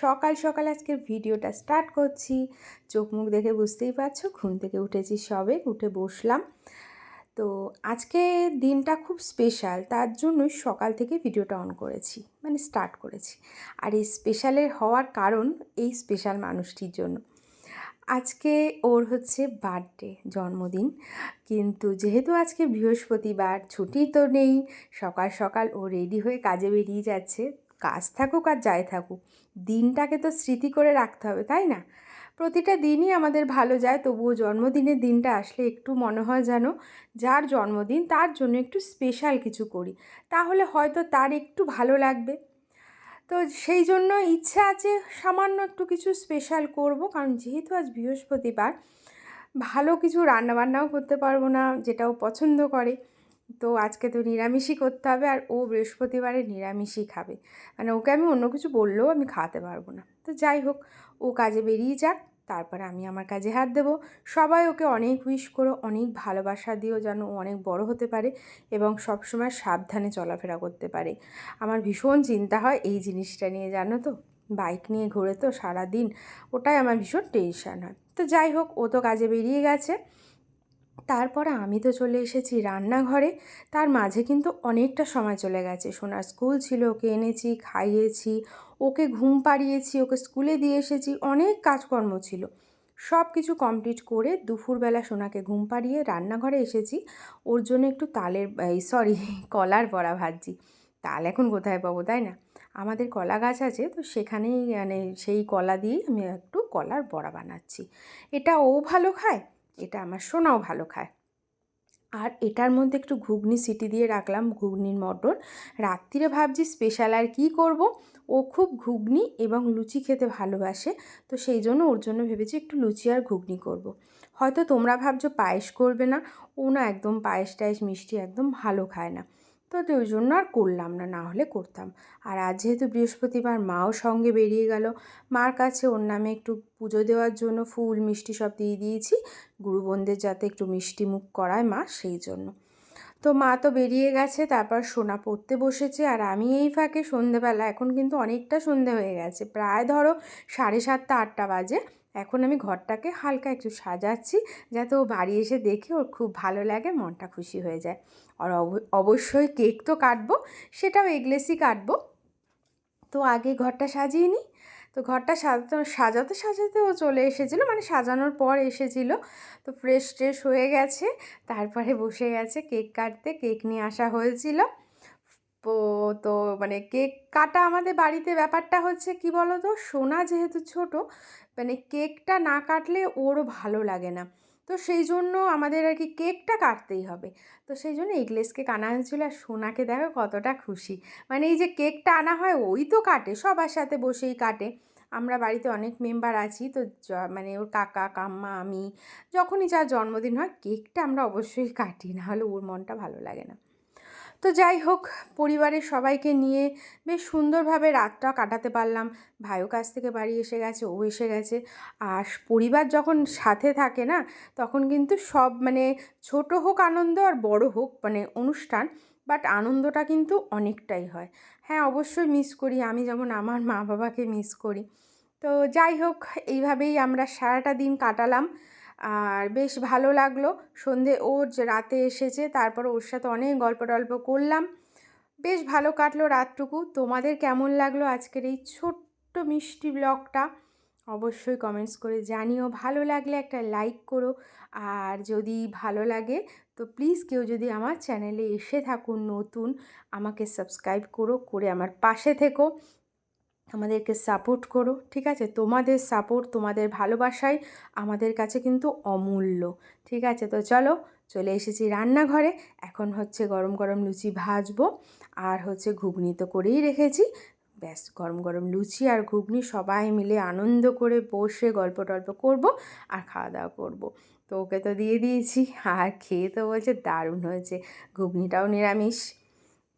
সকাল সকাল আজকে ভিডিওটা স্টার্ট করছি। চোখ মুখ দেখে বুঝতেই পারছ, ঘুম থেকে উঠেছি সবে, উঠে বসলাম। তো আজকে দিনটা খুব স্পেশাল তার জন্যই সকাল থেকে ভিডিওটা অন করেছি মানে স্টার্ট করেছি। আর এই স্পেশালের হওয়ার কারণ এই স্পেশাল মানুষটির জন্য। আজকে ওর হচ্ছে বার্থডে জন্মদিন। কিন্তু যেহেতু আজকে বৃহস্পতিবার, ছুটি তো নেই, সকাল সকাল ও রেডি হয়ে কাজে বেরিয়ে যাচ্ছে কাজ থাকুক আর যাই থাকুক, দিনটাকে তো স্মৃতি করে রাখতে হবে, তাই না? প্রতিটা দিনই আমাদের ভালো যায়, তবুও জন্মদিনের দিনটা আসলে একটু মনে হয় যেন যার জন্মদিন তার জন্য একটু স্পেশাল কিছু করি, তাহলে হয়তো তার একটু ভালো লাগবে। তো সেই জন্য ইচ্ছা আছে সামান্য একটু কিছু স্পেশাল করব, কারণ যেহেতু আজ বৃহস্পতিবার, ভালো কিছু রান্নাবান্নাও করতে পারব না, যেটাও পছন্দ করে। তো আজকে তো নিরামিষই করতে হবে আর ও বৃহস্পতিবারে নিরামিষই খাবে। মানে ওকে আমি অন্য কিছু বললেও আমি খাওয়াতে পারব না। তো যাই হোক, ও কাজে বেরিয়ে যাক, তারপরে আমি আমার কাজে হাত দেবো। সবাই ওকে অনেক উইশ করো, অনেক ভালোবাসা দিও যেন ও অনেক বড় হতে পারে এবং সবসময় সাবধানে চলাফেরা করতে পারে। আমার ভীষণ চিন্তা হয় এই জিনিসটা নিয়ে, জানো তো? বাইক নিয়ে ঘুরে তো সারাদিন, ওটাই আমার ভীষণ টেনশান হয়। তো যাই হোক, ও তো কাজে বেরিয়ে গেছে। তারপরে আমি তো চলে এসেছি রান্নাঘরে। তার মাঝে কিন্তু অনেকটা সময় চলে গেছে। সোনার স্কুল ছিল, ওকে এনেছি, খাইয়েছি, ওকে ঘুম পাড়িয়েছি, ওকে স্কুলে দিয়ে এসেছি, অনেক কাজকর্ম ছিল। সব কিছু কমপ্লিট করে দুপুরবেলা সোনাকে ঘুম পাড়িয়ে রান্নাঘরে এসেছি। ওর জন্য একটু তালের সরি, কলার বড়া ভাজছি। তাল এখন কোথায় পাবো, তাই না? আমাদের কলা গাছ আছে, তো সেখানেই মানে সেই কলা দিয়েই আমি একটু কলার বড়া বানাচ্ছি। এটা ও ভালো খায়? এটা আমার সোনাও ভালো খায়। আর এটার মধ্যে একটু ঘুগনি সিটি দিয়ে রাখলাম, ঘুগনির মটর। রাত্রিরে ভাবছি স্পেশাল আর কী করব? ও খুব ঘুগনি এবং লুচি খেতে ভালোবাসে, তো সেই জন্য ওর জন্য ভেবেছি একটু লুচি আর ঘুগনি করব। হয়তো তোমরা ভাবছ পায়েস করবে না, ও না একদম পায়েস টায়েস মিষ্টি একদম ভালো খায় না। তো ওই জন্য আর করলাম না না হলে করতাম। আর আজ যেহেতু বৃহস্পতিবার মাও সঙ্গে বেরিয়ে গেল, মার কাছে ওর নামে একটু পুজো দেওয়ার জন্য ফুল, মিষ্টি সব দিয়ে দিয়েছি। গুরু বোনদের যাতে একটু মিষ্টি মুখ করায় মা, সেই জন্য। তো মা তো বেরিয়ে গেছে, তারপর সোনা পড়তে বসেছে, আর আমি এই ফাঁকে সন্ধেবেলা, এখন কিন্তু অনেকটা সন্ধে হয়ে গেছে। প্রায় ধরো সাড়ে সাতটা, আটটা বাজে। এখন আমি ঘরটাকে হালকা একটু সাজাচ্ছি যাতে ও বাড়ি এসে দেখে ওর খুব ভালো লাগে, মনটা খুশি হয়ে যায়। আর অবশ্যই কেক তো কাটবো, সেটাও এগলেসই কাটবো। তো আগে ঘরটা সাজিয়ে নিই। তো ঘরটা সাজাতে সাজাতে সাজাতে ও চলে এসেছিল মানে সাজানোর পর এসেছিল। তো ফ্রেশ ট্রেশ হয়ে গেছে, তারপরে বসে গেছে, কেক কাটতে, কেক নিয়ে আসা হয়েছিল। তো মানে কেক কাটা আমাদের বাড়িতে ব্যাপারটা হচ্ছে কি বলো তো সোনা যেহেতু ছোট মানে কেকটা না কাটলে ওরও ভালো লাগে না। তো সেই জন্য আমাদের আর কি কেকটা কাটতেই হবে। তো সেই জন্য এগলেস কেক আনা হয়েছিলো আর সোনাকে দেখো কতটা খুশি। মানে এই যে কেকটা আনা হয় ওই তো কাটে, সবার সাথে বসেই কাটে। আমরা বাড়িতে অনেক মেম্বার আছি, তো মানে ওর কাকা, কাম্মা, আমি, যখনই যার জন্মদিন হয় কেকটা আমরা অবশ্যই কাটি না হলে ওর মনটা ভালো লাগে না। তো যাই হোক, পরিবারের সবাইকে নিয়ে বেশ সুন্দরভাবে রাতটা কাটাতে পারলাম। ভাইও কাছ থেকে বাড়ি এসে গেছে, ও এসে গেছে। আর পরিবার যখন সাথে থাকে না, তখন কিন্তু সব মানে ছোট হোক আনন্দ আর বড় হোক মানে অনুষ্ঠান, বাট আনন্দটা কিন্তু অনেকটাই হয়। হ্যাঁ অবশ্যই মিস করি। আমি যেমন আমার মা বাবাকে মিস করি। তো যাই হোক, এইভাবেই আমরা সারাটা দিন কাটালাম। আর বেশ ভালো লাগল। সন্ধে ও রাতে এসেছে, তারপর ওর সাথে অনেক গল্প টল্প করলাম। বেশ ভালো কাটলো রাতটুকু। তোমাদের কেমন লাগল আজকের এই ছোট্ট মিষ্টি ব্লগটা? অবশ্যই কমেন্টস করে জানিও। ভালো লাগলে একটা লাইক করো। আর যদি ভালো লাগে, তো প্লিজ কেউ যদি আমার চ্যানেলে এসে থাকুন নতুন, আমাকে সাবস্ক্রাইব করো, করে আমার পাশে থেকো। আমাদেরকে সাপোর্ট করো, ঠিক আছে? তোমাদের সাপোর্ট তোমাদের ভালোবাসাই আমাদের কাছে কিন্তু অমূল্য, ঠিক আছে? তো চলো, চলে এসেছি রান্নাঘরে। এখন হচ্ছে গরম গরম লুচি ভাজবো, আর হচ্ছে ঘুগনি তো করেই রেখেছি। ব্যাস, গরম গরম লুচি আর ঘুগনি সবাই মিলে আনন্দ করে বসে গল্প টল্প করব আর খাওয়া দাওয়া করব। তো ওকে তো দিয়ে দিয়েছি, আর খেয়ে তো বলছে দারুণ হয়েছে। ঘুগনিটাও নিরামিষ।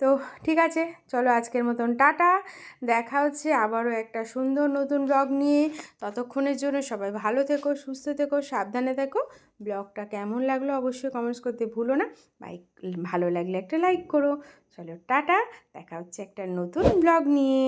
তো ঠিক আছে, চলো আজকের মতন টাটা। দেখা হচ্ছে আবারও একটা সুন্দর নতুন ব্লগ নিয়ে। ততক্ষণের জন্য সবাই ভালো থেকো, সুস্থ থেকো, সাবধানে থেকো। ব্লগটা কেমন লাগল অবশ্যই কমেন্টস করতে ভুলো না। বাইক ভালো লাগলে একটা লাইক করো। চলো টাটা, দেখা হচ্ছে একটা নতুন ব্লগ নিয়ে।